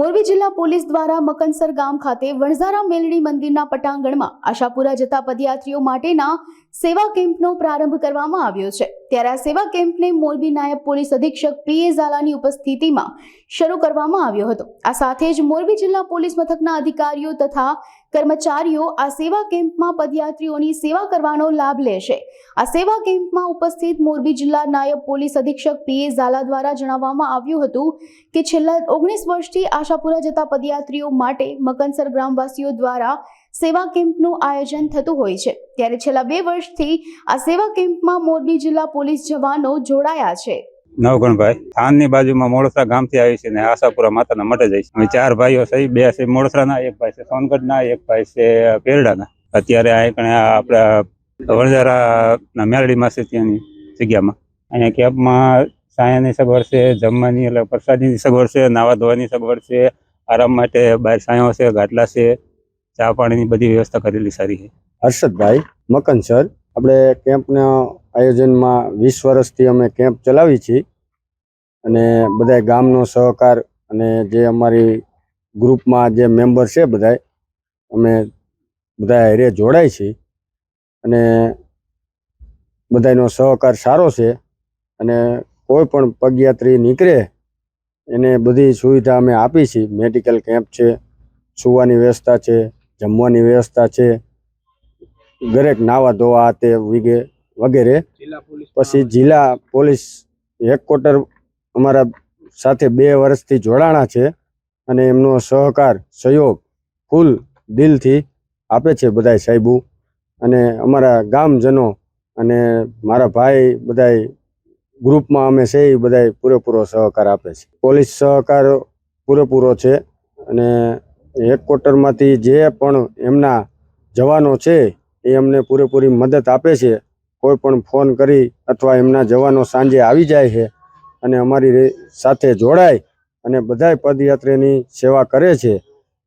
મોરબી જિલ્લા પોલીસ દ્વારા મકનસર ગામ ખાતે વણઝારા મેલડી મંદિરના પટાંગણમાં આશાપુરા જતા પદયાત્રીઓ માટેના સેવા કેમ્પનો પ્રારંભ કરવામાં આવ્યો છે. ત્યારે આ સેવા કેમ્પને મોરબી નાયબ પોલીસ અધિક્ષક પી એ ઝાલાની ઉપસ્થિતિમાં શરૂ કરવામાં આવ્યો હતો. આ સાથે જ મોરબી જિલ્લા પોલીસ મથકના અધિકારીઓ તથા કર્મચારીઓ આ સેવા કેમ્પમાં પદયાત્રીઓની સેવા કરવાનો લાભ લેશે. આ સેવા કેમ્પમાં ઉપસ્થિત મોરબી જિલ્લા નાયબ પોલીસ અધિક્ષક પી એ ઝાલા દ્વારા જણાવવામાં આવ્યું હતું કે છેલ્લા ઓગણીસ વર્ષથી આશાપુરા જતા પદયાત્રીઓ માટે મકનસર ગ્રામવાસીઓ દ્વારા સેવા કેમ્પનું આયોજન થતું હોય છે. ત્યારે છેલ્લા બે વર્ષથી આ સેવા કેમ્પમાં મોરબી જિલ્લા પોલીસ જવાનો જોડાયા છે. નવગણભાઈ, થાનની બાજુમાં મોડસરા ગામથી આવી છે ને આશાપુરા માતાના મઠે જાય છે. અમે ચાર ભાઈઓ છે, બે છે મોડસરાના એક ભાઈ છે સોનગઢના, એક ભાઈ છે પેરડાના. અત્યારે આ કણે આપણા વણઝારાના મેરડીમાં છે ત્યાંની જગ્યામાં. અહીંયા કેમ્પમાં સાયાની સગવડ છે, જમવાની એટલે પ્રસાદીની સગવડ છે, નાવા ધોવાની સગવડ છે, આરામ માટે બહાર સાયો છે, ગાટલા છે, ચા પાણીની બધી વ્યવસ્થા કરેલી સારી છે. હર્ષદભાઈ મકનસર આપણે કેમ્પના આયોજનમાં વીસ વર્ષથી અમે કેમ્પ ચલાવી છીએ. અને બધા ગામનો સહકાર અને જે અમારી ગ્રુપમાં જે મેમ્બર છે બધા અમે બધા હારે જોડાય છીએ. અને બધાનો સહકાર સારો છે અને કોઈ પણ પગયાત્રી નીકળે એને બધી સુવિધા અમે આપી છીએ. મેડિકલ કેમ્પ છે સુવાની વ્યવસ્થા છે જમવાની વ્યવસ્થા છે દરેક નાવા ધોવા તે વિગે વગેરે. પછી જિલ્લા પોલીસ હેડક્વાર્ટર અમારા સાથે બે વર્ષથી જોડાણા છે અને એમનો સહકાર, સહયોગ ફૂલ દિલથી આપે છે બધાય સાહેબો. અને અમારા ગામજનો અને મારા ભાઈ બધાય ગ્રુપમાં અમે છે એ બધાય પૂરેપૂરો સહકાર આપે છે. પોલીસ સહકાર પૂરેપૂરો છે અને હેડક્વાર્ટરમાંથી જે પણ એમના જવાનો છે એ અમને પૂરેપૂરી મદદ આપે છે. કોઈ પણ ફોન કરી અથવા એમના જવાનો સાંજે આવી જાય છે અને અમારી સાથે જોડાય અને બધાય પદયાત્રીની સેવા કરે છે.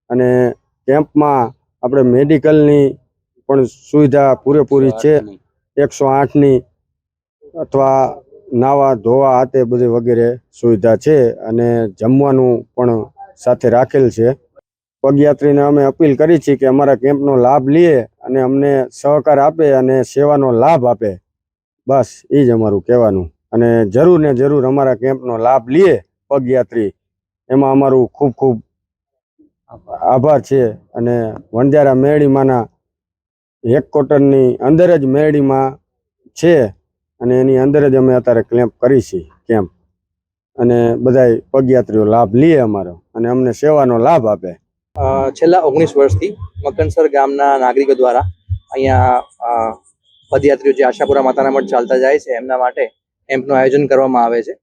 અને કેમ્પમાં આપણે મેડિકલની પણ સુવિધા પૂરેપૂરી છે. એકસો આઠની અથવા નાવા, ધોવા આ તે બધી વગેરે સુવિધા છે અને જમવાનું પણ સાથે રાખેલ છે. પગયાત્રીને અમે અપીલ કરી છે કે અમારા કેમ્પનો લાભ લઈએ અને અમને સહકાર આપે અને સેવાનો લાભ આપે. બસ એ જ અમારું કહેવાનું. અને જરૂર ને જરૂર અમારા કેમ્પનો લાભ લઈએ પગયાત્રી. એમાં અમારું ખૂબ ખૂબ આભાર છે અને વણજારા મેળીમાંના એક કોટનની અંદર જ મેળીમાં છે અને એની અંદર જ અમે અત્યારે ક્લેમ્પ કરી છીએ, કેમ્પ. અને બધાય પગયાત્રીઓ લાભ લઈએ અમારો અને અમને સેવાનો લાભ આપે. છેલ્લા ઓગણીસ વર્ષથી મકનસર ગામના નાગરિકો દ્વારા અહીંયા પદયાત્રીઓ જે આશાપુરા માતાના મઠ ચાલતા જાય છે, એમના માટે કેમ્પનું આયોજન કરવામાં આવે છે.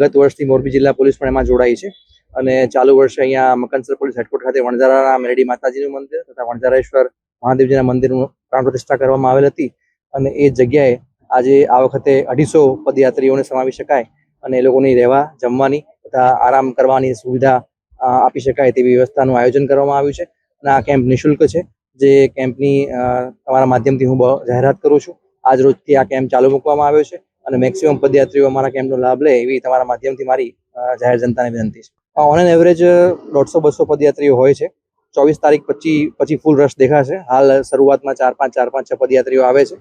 ગત વર્ષથી મોરબી જિલ્લા પોલીસ પણ એમાં જોડાઈ છે અને ચાલુ વર્ષે અહીંયા મકનસર પોલીસ હેડક્વાર્ટર ખાતે વણઝારાના મેરડી માતાજીનું મંદિર તથા વણઝારેશ્વર મહાદેવજીના મંદિરનું પ્રાણ પ્રતિષ્ઠા કરવામાં આવેલ હતી અને એ જગ્યાએ આજે આ વખતે અઢીસો પદયાત્રીઓને સમાવી શકાય અને એ લોકોની રહેવા, જમવાની તથા આરામ કરવાની સુવિધા આપી શકાય તેવી વ્યવસ્થાનું આયોજન કરવામાં આવ્યું છે અને આ કેમ્પ નિઃશુલ્ક છે. જે કેમ્પની તમારા માધ્યમથી હું જાહેરાત કરું છું. આજ રોજથી આ કેમ્પ ચાલુ મૂકવામાં આવ્યો છે. અને મેક્સિમમ પદયાત્રીઓ અમારા કેમ્પનો લાભ લે એવી તમારા માધ્યમથી મારી જાહેર જનતાને વિનંતી છે. ઓન એન એવરેજ દોઢસો બસો પદયાત્રીઓ હોય છે. ચોવીસ તારીખ પછી પછી ફૂલ રશ દેખાશે. હાલ શરૂઆતમાં ચાર પાંચ ચાર પાંચ, છ પદયાત્રીઓ આવે છે.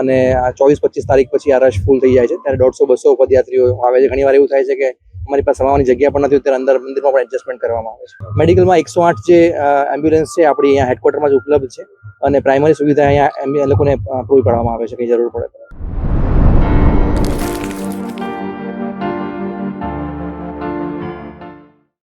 અને ચોવીસ, પચીસ તારીખ પછી આ રશ ફૂલ થઈ જાય છે. ત્યારે દોઢસો બસો પદયાત્રીઓ આવે છે. ઘણીવાર એવું થાય છે કે અમારી પાસે સમાવાની જગ્યા પણ નથી, ત્યારે અંદર મંદિરમાં પણ એડજસ્ટમેન્ટ કરવામાં આવે છે. મેડિકલમાં એકસો આઠ જે એમ્બ્યુલન્સ છે, આપણી અહીંયા હેડક્વાર્ટરમાં જ ઉપલબ્ધ છે. અને પ્રાઇમરી સુવિધા અહીંયા એ લોકોને પૂરી પાડવામાં આવે છે. કંઈ જરૂર પડે